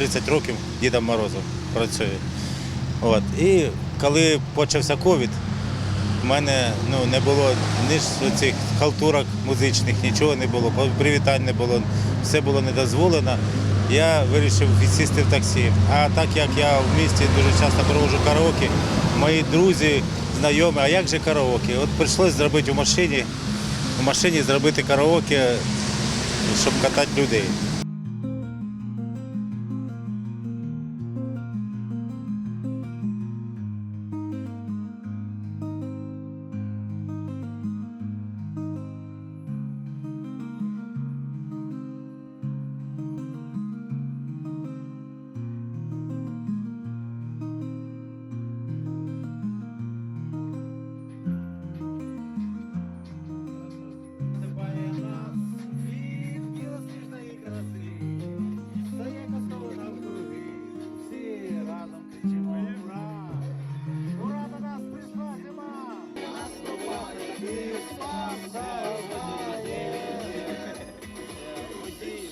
30 років Дідом Морозом працюю. От. І коли почався ковід, в мене ну, не було ні цих халтурок музичних, нічого не було, привітань не було, все було не дозволено. Я вирішив відсісти в таксі. А так як я в місті дуже часто проводжу караоке, мої друзі, знайомі, а як же караоке? От прийшлось зробити в машині, в машині зробити караоке, щоб катати людей.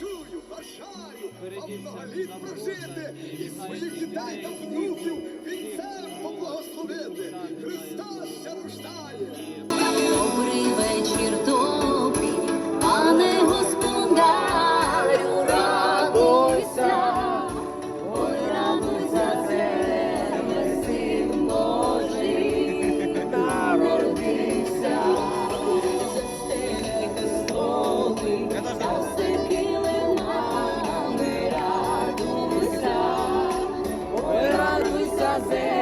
Чую, бажаю вам много літ прожити і своїх дітей та внуків вінцем поблагословити. fazer.